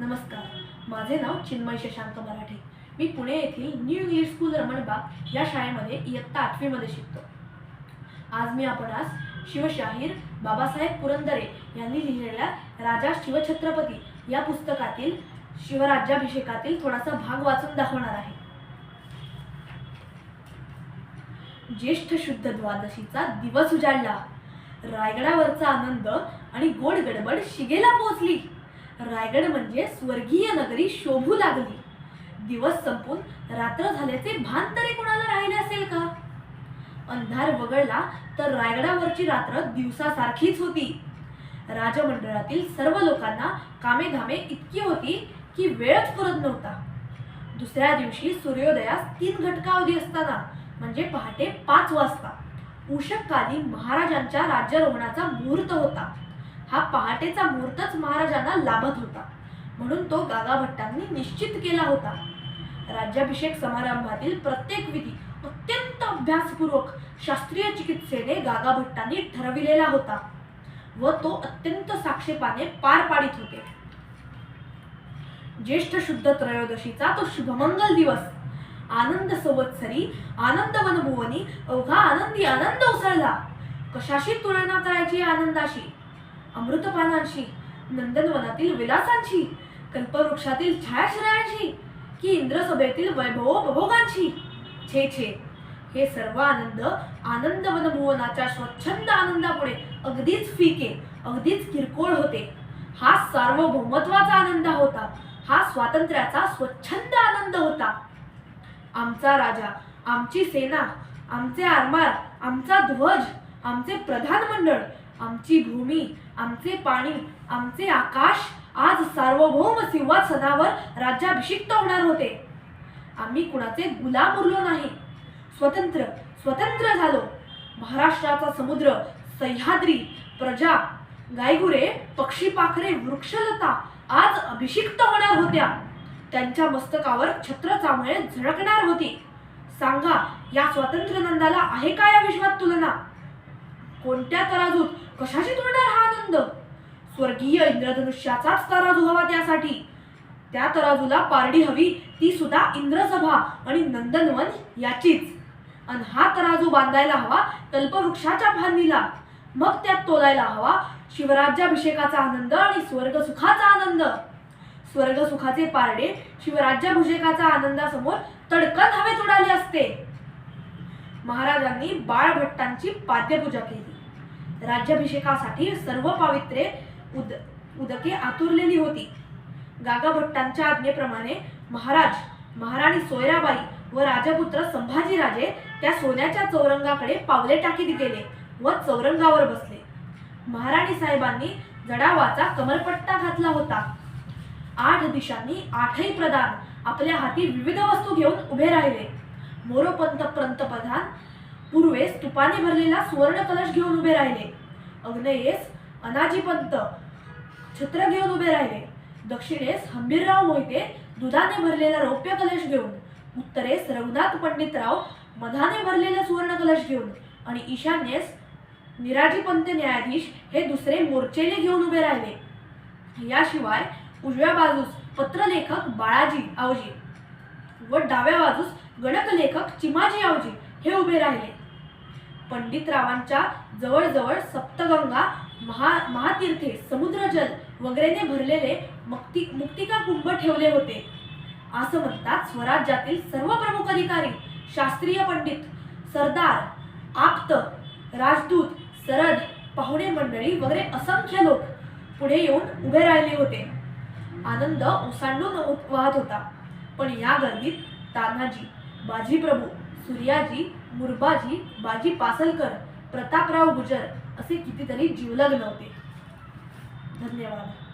नमस्कार. माझे नाव चिन्मय शशांक मराठे. मी पुणे येथील न्यू इंग्लिश स्कूल रमणबाग या शाळेमध्ये इयत्ता आठवीमध्ये शिकतो. आज मी आपणास शिवशाहीर बाबासाहेब पुरंदरे यांनी लिहिलेल्या राजा शिवछत्रपती या पुस्तकातील शिवराज्याभिषेकातील थोडासा भाग वाचून दाखवणार आहे. ज्येष्ठ शुद्ध द्वादशीचा दिवस उजाडला. रायगडावरचा आनंद आणि गोड गडबड शिगेला पोहोचली. रायगड म्हणजे स्वर्गीय नगरी शोभू लागली. दिवस संपून रात्र झाल्याचे भान तरी कोणाला राहिले असेल का? अंधार वगळला तर रायगडावरची रात्र दिवसासारखीच होती. राजमंडळातील सर्व लोकांना कामेधामे इतकी होती की वेळच पुरत नव्हता. दुसऱ्या दिवशी सूर्योदयास तीन घटकावधी असताना म्हणजे पहाटे पाच वाजता उषककाली महाराजांच्या राज्यारोहणाचा मुहूर्त होता. हा पहाटेचा मुहूर्तच महाराजांना लाभत होता. म्हणून तो गागाभट्टांनी निश्चित केला होता. राज्याभिषेक समारंभातील प्रत्येक विधी अत्यंत अभ्यासपूर्वक शास्त्रीय चिकित्सेने गागाभट्टांनी ठरविलेला होता व तो अत्यंत साक्षेपाने पार पाडित होते. ज्येष्ठ शुद्ध त्रयोदशीचा तो शुभमंगल दिवस. आनंद संवत्सरी आनंद वनभुवनी अवघा आनंदी आनंद उसळला. कशाशी तुलना करायची आनंदाशी? अमृतपानांशी नंदनवनातील विलासांशी कल्पवृक्षातील छायाश्रयांशी की इंद्रसभेतील वैभवोपभोगांशी. छे छे. हे सर्व आनंद आनंद वनभुवनाच्या स्वच्छंद आनंदापुढे अगदीच फिके अगदीच किरकोळ होते. हा सार्वभौमत्वाचा आनंद होता. हा स्वातंत्र्याचा स्वच्छंद आनंद होता. आमचा राजा आमची सेना आमचे आरमार आमचा ध्वज आमचे प्रधानमंडळ आमची भूमी आमचे पाणी आमचे आकाश आज सार्वभौम सिंहासनावर राज्याभिषिक्त होणार होते. आम्ही कुणाचे गुलाम उरलो नाही. स्वतंत्र स्वतंत्र झालो. महाराष्ट्राचा समुद्र सह्याद्री प्रजा गायगुरे पक्षी पाखरे वृक्षलता आज अभिषिक्त होणार होत्या. त्यांच्या मस्तकावर छत्र चामळे झळकणार होती. सांगा या स्वातंत्र्य नंदाला आहे का या विश्वात तुलना? कोणत्या तराजूत कशाशी तुलणार हा आनंद? स्वर्गीय इंद्रधनुष्याचाच तराजू हवा त्यासाठी. त्या तराजूला पारडी हवी ती सुद्धा इंद्रसभा आणि नंदनवन याचीच. आणि हा तराजू बांधायला हवा कल्पवृक्षाच्या फांदीला मग त्यात तोलायला हवा शिवराज्याभिषेकाचा आनंद आणि स्वर्गसुखाचा आनंद. स्वर्गसुखाचे पारडे शिवराज्याभिषेकाचा आनंदासमोर तडकन हवेत उडाले असते. महाराजांनी बाळभट्टांची पाद्यपूजा केली. राज्याभिषेकासाठी सर्व पावित्रे उद उदके आतुरलेली होती. गागा भट्टांच्या आज्ञेप्रमाणे महाराज महाराणी सोयराबाई व राजपुत्र संभाजीराजे त्या सोन्याच्या चौरंगाकडे पावले टाकीत गेले व चौरंगावर बसले. महाराणी साहेबांनी जडावाचा कमरपट्टा घातला होता. आठ दिशांनी आठही प्रधान आपल्या हाती विविध वस्तू घेऊन उभे राहिले. मोरोपंत पंतप्रधान पूर्वेस तुपाने भरलेला सुवर्ण कलश घेऊन उभे राहिले. अग्नेयेस अनाजीपंत छत्र घेऊन उभे राहिले. दक्षिणेस हंबीरराव मोहिते दुधाने भरलेला रौप्य कलश घेऊन उत्तरेस रघुनाथ पंडितराव मधाने भरलेला सुवर्ण कलश घेऊन आणि ईशान्येस निराजीपंत न्यायाधीश हे दुसरे मोर्चेने घेऊन उभे राहिले. याशिवाय उजव्या बाजूस पत्रलेखक बाळाजी आवजी व डाव्या बाजूस गणकलेखक चिमाजी आवजी हे उभे राहिले. पंडितरावांच्या जवळजवळ सप्तगंगा महा महातीर्थे समुद्रजल वगैरेने भरलेले मुक्ती मुक्तिका कुंभ ठेवले होते. असं म्हणतात स्वराज्यातील सर्व प्रमुख अधिकारी शास्त्रीय पंडित सरदार आप्त राजदूत सरद पाहुणे मंडळी वगैरे असंख्य लोक पुढे येऊन उभे राहिले होते. आनंद ओसांडून वाहत होता. पण या गर्दीत तान्हाजी बाजीप्रभू सूर्याजी मुरबाजी बाजी पासलकर प्रतापराव गुजर असे कितीतरी जीवलग नव्हते. धन्यवाद.